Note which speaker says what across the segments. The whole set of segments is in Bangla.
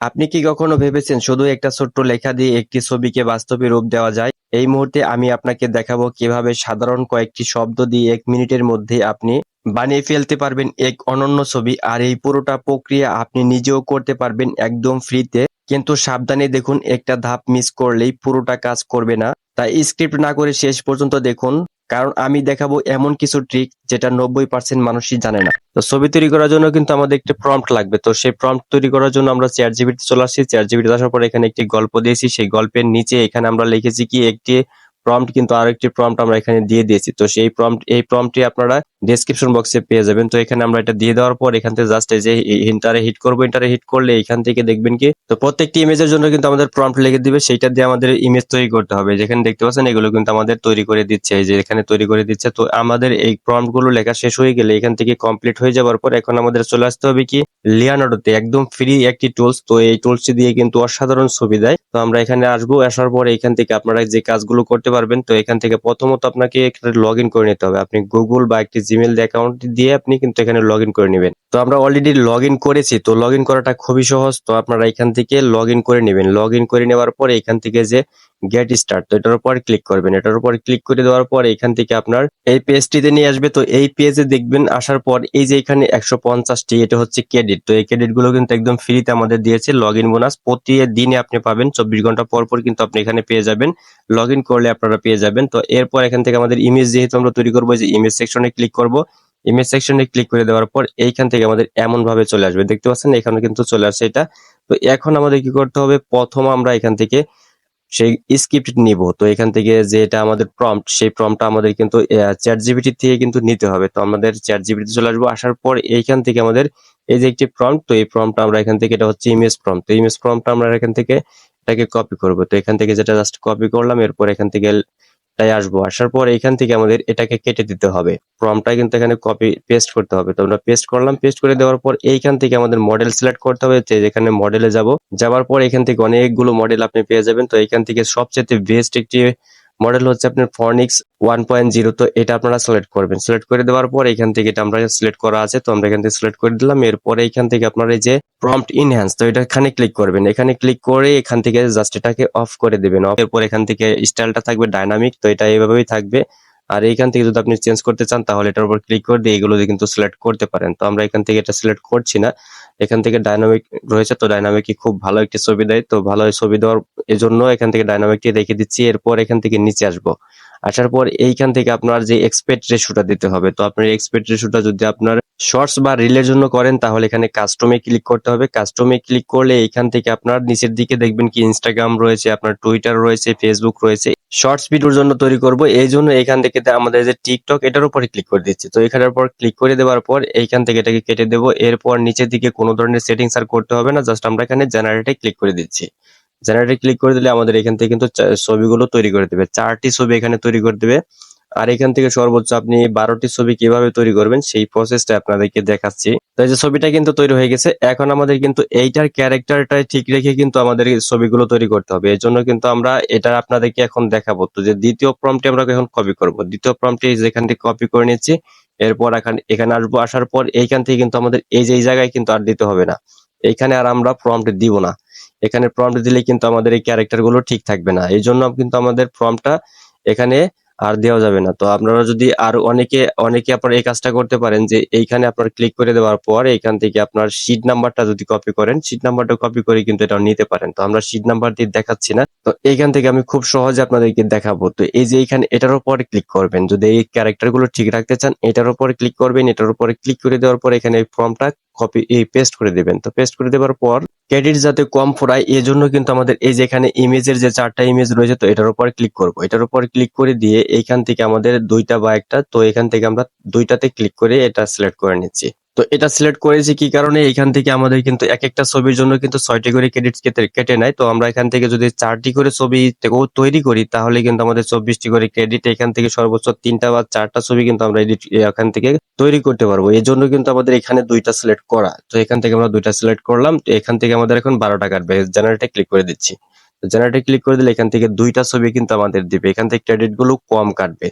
Speaker 1: আপনি কি কখনো ভেবেছেন শুধু একটা ছোট্ট লেখা দিয়ে একটি ছবিকে বাস্তবে রূপ দেওয়া যায়? এই মুহূর্তে আমি আপনাকে দেখাবো কীভাবে সাধারণ কয়েকটি শব্দ দিয়ে এক মিনিটের মধ্যে আপনি বানিয়ে ফেলতে পারবেন এক অনন্য ছবি। আর এই পুরোটা প্রক্রিয়া আপনি নিজেও করতে পারবেন একদম ফ্রিতে। কিন্তু সাবধানে দেখুন, একটা ধাপ মিস করলেই পুরোটা কাজ করবে না। তাই স্ক্রিপ্ট না করে শেষ পর্যন্ত দেখুন। কারণ আমি দেখাবো এমন কিছু ট্রিক যেটা নব্বই পার্সেন্ট মানুষই জানে না। তো ছবি তৈরি করার জন্য কিন্তু আমাদের একটি প্রম্পট লাগবে। তো সেই প্রম্পট তৈরি করার জন্য আমরা চেয়ার জিবিতে চলে আসছি। চেয়ার জিবিতে আসার পর এখানে একটি গল্প দিয়েছি। সেই গল্পের নিচে এখানে আমরা লিখেছি কি একটি প্রম্পট কিন্তু আরেকটি প্রম্পট আমরা এখানে দিয়ে দিয়েছি। তো সেই প্রম্পট এই প্রম্পটটি আপনারা ডেসক্রিপশন বক্সে পেয়ে যাবেন। তো এখানে আমরা এটা দিয়ে দেওয়ার পর এখান থেকে জাস্ট এই যে ইন্টারে হিট করব। ইন্টারে হিট করলে এখান থেকে দেখবেন কি, তো প্রত্যেকটি ইমেজের জন্য কিন্তু আমাদের প্রম্পট লিখে দিবে। সেইটা দিয়ে আমাদের ইমেজ তৈরি করতে হবে। যেখানে দেখতে পাচ্ছেন এগুলো কিন্তু আমাদের তৈরি করে দিচ্ছে। এই যে এখানে তৈরি করে দিচ্ছে। তো আমাদের এই প্রম্পটগুলো লেখা শেষ হয়ে গেলে এখান থেকে কমপ্লিট হয়ে যাওয়ার পর এখন আমাদের চলে আসতে হবে কি লিয়ানার্ডোতে একদম ফ্রি একটি টুলস তো এই টুলসটি দিয়ে কিন্তু অসাধারণ ছবি দেয়। তো আমরা এখানে আসব। আসার পর এখান থেকে আপনারা যে কাজগুলো করতে পারবেন। তো এখান থেকে প্রথমত আপনাকে এখানে লগ ইন করে নিতে হবে। আপনি গুগল বা একটি জিমেল অ্যাকাউন্ট দিয়ে আপনি কিন্তু এখানে লগ ইন করে নেবেন। তো আমরা অলরেডি লগ ইন করেছি। তো লগ ইন করাটা খুবই সহজ। তো আপনারা এখান থেকে লগ ইন করে নেবেন। লগ ইন করে নেওয়ার পর এখান থেকে যে গেট স্টার্ট তো এটার উপর ক্লিক করবেন। এটার উপর ক্লিক করে দেওয়ার পর এখান থেকে আপনার এই পেজটিতে নিয়ে আসবে। তো এই পেজে দেখবেন, আসার পর এই যে এখানে একশো পঞ্চাশটি, এটা হচ্ছে ক্রেডিট তো এই ক্রেডিটগুলো কিন্তু একদম ফ্রিতে আমাদের দিয়েছে। লগ ইন বোনাস প্রতি দিনে আপনি পাবেন। চব্বিশ ঘণ্টা পর পর কিন্তু আপনি এখানে পেয়ে যাবেন। লগ ইন করলে আপনারা পেয়ে যাবেন। তো এরপর এখান থেকে আমাদের ইমেজ যেহেতু আমরা তৈরি করব যে ইমেজ সেকশনে ক্লিক করব ইমেজ সেকশনে ক্লিক করে দেওয়ার পর এইখান থেকে আমাদের এমন ভাবে চলে আসবে। দেখতে পাচ্ছেন? এখানে কিন্তু চলে আসছে এটা। তো এখন আমাদের কি করতে হবে? প্রথম আমরা এখান থেকে সেই স্ক্রিপ্ট নিব। তো এখান থেকে যেটা আমাদের প্রম্পট সেই প্রম্পটটা আমাদের কিন্তু চ্যাট জিবিটি থেকে কিন্তু নিতে হবে। তো আমাদের চ্যাট জিবিটি চলে আসব। আসার পর এইখান থেকে আমাদের এই যে একটি প্রম্পট তো এই প্রম্পটটা আমরা এখান থেকে, এটা হচ্ছে ইমেজ প্রম্পট তো ইমেজ প্রম্পটটা আমরা এখান থেকে এটাকে কপি করব। তো এখান থেকে যেটা জাস্ট কপি করলাম, এরপর এখান থেকে তাই আসব। আসার পর এখান থেকে আমাদের এটাকে কেটে দিতে হবে। ফর্মটা কিন্তু এখানে কপি পেস্ট করতে হবে। তো আমরা পেস্ট করলাম পেস্ট করে দেওয়ার পর এইখান থেকে আমাদের মডেল সিলেক্ট করতে হবে। যেখানে মডেলে যাব, যাওয়ার পর এখান থেকে অনেকগুলো মডেল আপনি পেয়ে যাবেন। তো এখান থেকে সবচেয়ে বেস্ট একটি মডেল হচ্ছে আপনার ফর্নিক্স ওয়ান পয়েন্ট জিরো তো এটা আপনারা সিলেক্ট করবেন। সিলেক্ট করে দেওয়ার পর এখান থেকে এটা আমরা সিলেক্ট করা আছে, তো আমরা এখান থেকে সিলেক্ট করে দিলাম। এরপরে এখান থেকে আপনার এই যে প্রম্পট ইনহ্যান্স তো এটা এখানে ক্লিক করবেন। এখানে ক্লিক করে এখান থেকে জাস্ট এটাকে অফ করে দেবেন। অফ এরপর এখান থেকে স্টাইলটা থাকবে ডাইনামিক তো এটা এইভাবেই থাকবে। আর এইখান থেকে যদি আপনি চেঞ্জ করতে চান, তাহলে এটার উপর ক্লিক করে দিয়ে এগুলো কিন্তু সিলেক্ট করতে পারেন। তো আমরা এখান থেকে এটা সিলেক্ট করছি না। এখান থেকে ডাইনামিক রয়েছে, তো ডাইনামিক খুব ভালো একটি ছবি দেয়। তো ভালো ছবি দেওয়ার এজন্য এখান থেকে ডাইনামিকটি রেখে দিচ্ছি। এরপর এখান থেকে নিচে আসব। আসার পর এইখান থেকে আপনার যে এক্সপেক্ট রেশুটা দিতে হবে। তো আপনার এক্সপেক্ট রেশুটা যদি আপনার শর্টস বা রিলের জন্য করেন, তাহলে এখানে কাস্টমে ক্লিক করতে হবে। কাস্টমে ক্লিক করলে এইখান থেকে আপনার নিচের দিকে দেখবেন কি ইনস্টাগ্রাম রয়েছে, আপনার টুইটার রয়েছে ফেসবুক রয়েছে। শর্টস ভিডিওর জন্য তৈরি করব। এই জন্য এখান থেকে আমাদের যে টিকটক এটার উপরে ক্লিক করে দিচ্ছি। তো এখানের পর ক্লিক করে দেওয়ার পর এইখান থেকে এটাকে কেটে দেবো। এরপর নিচের দিকে কোনো ধরনের সেটিংস আর করতে হবে না। জাস্ট আমরা এখানে জেনারেটে ক্লিক করে দিচ্ছি। জেনারেটে ক্লিক করে দিলে আমাদের এখান থেকে কিন্তু ছবিগুলো তৈরি করে দেবে। চারটি ছবি এখানে তৈরি করে দেবে। আর এখান থেকে সর্বোচ্চ আপনি বারোটি ছবি কীভাবে তৈরি করবেন, সেই প্রসেসটা আপনাদেরকে দেখাচ্ছি। তো এই যে ছবিটা কিন্তু তৈরি হয়ে গেছে, এখন আমাদের কিন্তু এইটার ক্যারেক্টারটা ঠিক রেখে কিন্তু আমাদের ছবিগুলো তৈরি করতে হবে। এর জন্য কিন্তু আমরা এটা আপনাদেরকে এখন দেখাবো। তো যে দ্বিতীয় প্রম্পটি আমরা এখন কপি করব। দ্বিতীয় প্রম্পটি যেখান থেকে কপি করে নিচ্ছি এরপর এখন এখানে আসব, আসার পর এইখান থেকে কিন্তু আমাদের এই যে এই জায়গায় কিন্তু আর দিতে হবে না। এইখানে আর আমরা প্রম্পট দিব না। এখানে প্রম্পট দিলে কিন্তু আমাদের এই ক্যারেক্টারগুলো ঠিক থাকবে না। এই জন্য কিন্তু আমাদের প্রম্পটটা এখানে আর দেওয়া যাবে না। তো আপনারা যদি আর অনেকে অনেকে আপনার এই কাজটা করতে পারেন যে এইখানে আপনার ক্লিক করে দেওয়ার পর এইখান থেকে আপনার শিট নাম্বারটা যদি কপি করেন শিট নাম্বারটা কপি করে কিন্তু এটা নিতে পারেন। তো আমরা শিট নাম্বার দিয়ে দেখাচ্ছি না। তো এইখান থেকে আমি খুব সহজে আপনাদেরকে দেখাবো। তো এই যে এইখানে এটার উপরে ক্লিক করবেন। যদি এই ক্যারেক্টারগুলো ঠিক রাখতে চান, এটার উপর ক্লিক করবেন। এটার উপরে ক্লিক করে দেওয়ার পর এখানে এই ফর্মটা কপি এই পেস্ট করে দিবেন। তো পেস্ট করে দেওয়ার পর ক্রেডিট যাতে কম ফোরায় এই জন্য কিন্তু আমাদের এই যে এখানে ইমেজের যে চারটা ইমেজ রয়েছে, তো এটার উপর ক্লিক করব। এটার উপর ক্লিক করে দিয়ে এইখান থেকে আমাদের দুইটা বা একটা, তো এখান থেকে আমরা দুইটাতে ক্লিক করে এটা সিলেক্ট করে নিচ্ছি। তো এটা সিলেক্ট করেছি কি কারণে? এখান থেকে আমাদের কিন্তু এক একটা ছবির জন্য কিন্তু ছয়টি করে ক্রেডিট কেটে কেটে নেয়। তো আমরা এখান থেকে যদি চারটি করে ছবি তৈরি করি, তাহলে কিন্তু আমাদের চব্বিশটি করে ক্রেডিট এখান থেকে সর্বোচ্চ তিনটা বা চারটা ছবি কিন্তু আমরা এডিট এখান থেকে তৈরি করতে পারব। এই জন্য কিন্তু আমাদের এখানে দুইটা সিলেক্ট করা। তো এখান থেকে আমরা দুইটা সিলেক্ট করলাম। তো এখান থেকে আমাদের এখন বারো টাকার জেনারেটে ক্লিক করে দিচ্ছি। জেনারেটে ক্লিক করে দিলে এখান থেকে দুইটা ছবি কিন্তু আমাদের দিবে। এখান থেকে ক্রেডিটগুলো কম কাটবে।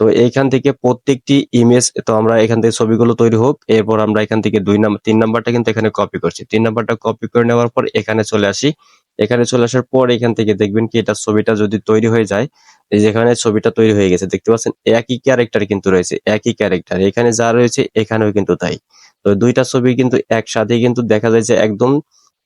Speaker 1: তো এইখান থেকে প্রত্যেকটি ইমেজ তো আমরা এখান থেকে ছবিগুলো তৈরি হোক। এরপর আমরা এখান থেকে দুই নাম্বার তিন নাম্বারটা কিন্তু এখানে কপি করছি। তিন নাম্বারটা কপি করে নেওয়ার পর এখানে চলে আসি। এখানে চলে আসার পর এখান থেকে দেখবেন কি এটা ছবিটা যদি তৈরি হয়ে যায় যেখানে ছবিটা তৈরি হয়ে গেছে, দেখতে পাচ্ছেন একই ক্যারেক্টার কিন্তু রয়েছে, একই ক্যারেক্টার এখানে যা রয়েছে এখানেও কিন্তু তাই। তো দুইটা ছবি কিন্তু একসাথে কিন্তু দেখা যায় যে একদম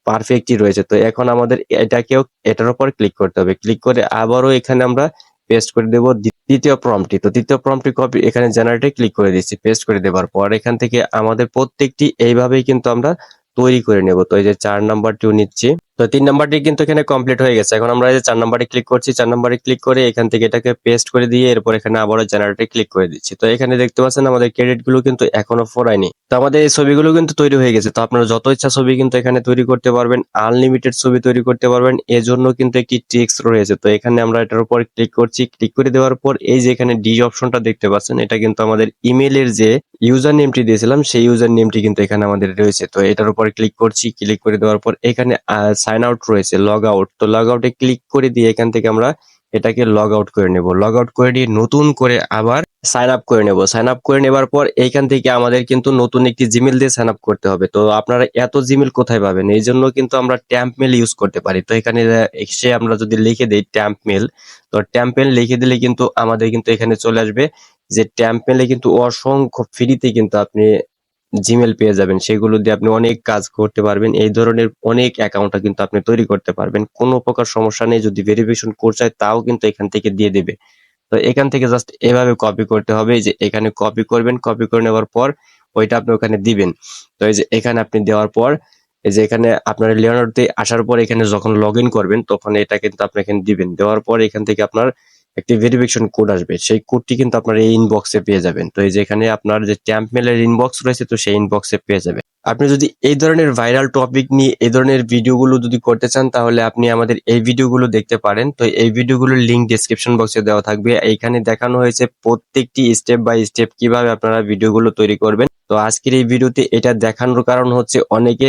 Speaker 1: পারফেক্টই রয়েছে। তো এখন আমাদের এটাকেও, এটার উপর ক্লিক করতে হবে। ক্লিক করে আবারও এখানে আমরা পেস্ট করে দেব দ্বিতীয় প্রম্পটি তো দ্বিতীয় প্রম্পটি কপি এখানে জেনারেটে ক্লিক করে দিচ্ছি পেস্ট করে দেওয়ার পর এখান থেকে আমাদের প্রত্যেকটি এইভাবেই কিন্তু আমরা তৈরি করে নেব। তো এই যে চার নাম্বারটিও নিচ্ছি। তো তিন নাম্বারটি কিন্তু এখানে কমপ্লিট হয়ে গেছে। এখন আমরা এই যে চার নাম্বারে ক্লিক করছি, চার নাম্বারে ক্লিক করে এখান থেকে এটাকে পেস্ট করে দিয়ে এরপর এখানে আবারও জেনারেটে ক্লিক করে দিচ্ছি। তো এখানে দেখতে পাচ্ছেন আমাদের ক্রেডিটগুলো কিন্তু এখনও ফোরায়নি। তো আমাদের এই ছবিগুলো কিন্তু তৈরি হয়ে গেছে। তো আপনারা যত ইচ্ছা ছবি কিন্তু এখানে তৈরি করতে পারবেন আনলিমিটেড ছবি তৈরি করতে পারবেন। এজন্য কিন্তু একটি ট্রিক্স রয়েছে। তো এখানে আমরা এটার উপর ক্লিক করছি। ক্লিক করে দেওয়ার পর এই যে এখানে ডি অপশনটা দেখতে পাচ্ছেন, এটা কিন্তু আমাদের ইমেলের যে ইউজার নেমটি দিয়েছিলাম, সেই ইউজার নেমটি কিন্তু এখানে আমাদের রয়েছে। তো এটার উপর ক্লিক করছি। ক্লিক করে দেওয়ার পর এখানে সাইন আউট রয়েছে লগ আউট তো লগ আউটে ক্লিক করে দিয়ে এখান থেকে আমরা এটাকে লগ আউট করে নেব। লগ আউট করে দিয়ে নতুন করে আবার সাইন আপ করে নেব। সাইন আপ করে নেবার পর এইখান থেকে আমাদের কিন্তু নতুন একটি জিমেল দিয়ে সাইন আপ করতে হবে। তো আপনারা এত জিমেল কোথায় পাবেন? এই জন্য কিন্তু আমরা ট্যাম্প মেল ইউজ করতে পারি। তো এখানে এসে আমরা যদি লিখে দিই ট্যাম্প মেল তো ট্যাম্প মেল লিখে দিলে কিন্তু আমাদের কিন্তু এখানে চলে আসবে যে ট্যাম্প মেলে কিন্তু অসংখ্য ফ্রিতে কিন্তু আপনি জিমেল পেয়ে যাবেন। সেগুলো দিয়ে আপনি অনেক কাজ করতে পারবেন। এই ধরনের অনেক অ্যাকাউন্ট কিন্তু আপনি তৈরি করতে পারবেন। কোনো প্রকার সমস্যা নেই। যদি ভেরিফিকেশন কোড তাও কিন্তু এখান থেকে দিয়ে দেবে। তো এখান থেকে জাস্ট এভাবে কপি করতে হবে। যে এখানে কপি করবেন কপি করে নেওয়ার পর ওইটা আপনি ওখানে দিবেন। তো এই যে এখানে আপনি দেওয়ার পর, এই যে এখানে আপনার লিওনার্ডোতে আসার পর এখানে যখন লগ করবেন, তখন এটা কিন্তু আপনি এখানে দিবেন। দেওয়ার পর এখান থেকে আপনার একটি ভেরিফিকেশন কোড আসবে। সেই কোডটি কিন্তু আপনার এই ইনবক্সে পেয়ে যাবেন। তো এই যে এখানে আপনার যে ট্যাম্প মেলের ইনবক্স রয়েছে, তো সেই ইনবক্সে পেয়ে যাবে আপনি যদি এই ধরনের ভাইরাল টপিক নিয়ে এই ধরনের ভিডিওগুলো যদি করতে চান, তাহলে আপনি আমাদের এই ভিডিওগুলো দেখতে পারেন। তো এই ভিডিওগুলোর লিংক ডেসক্রিপশন বক্সে দেওয়া থাকবে। এইখানে দেখানো হয়েছে প্রত্যেকটি স্টেপ বাই স্টেপ কীভাবে আপনারা ভিডিওগুলো তৈরি করবেন। তো আজকের এই ভিডিওতে এটা দেখানোর কারণ হচ্ছে অনেকে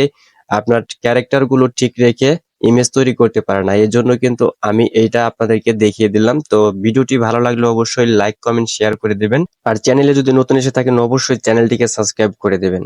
Speaker 1: আপনার ক্যারেক্টারগুলো ঠিক রেখে ইমেজ তৈরি করতে পারে না। এর জন্য কিন্তু আমি এইটা আপনাদেরকে দেখিয়ে দিলাম। তো ভিডিওটি ভালো লাগলে অবশ্যই লাইক কমেন্ট শেয়ার করে দেবেন। আর চ্যানেলে যদি নতুন এসে থাকেন, অবশ্যই চ্যানেলটিকে সাবস্ক্রাইব করে দেবেন।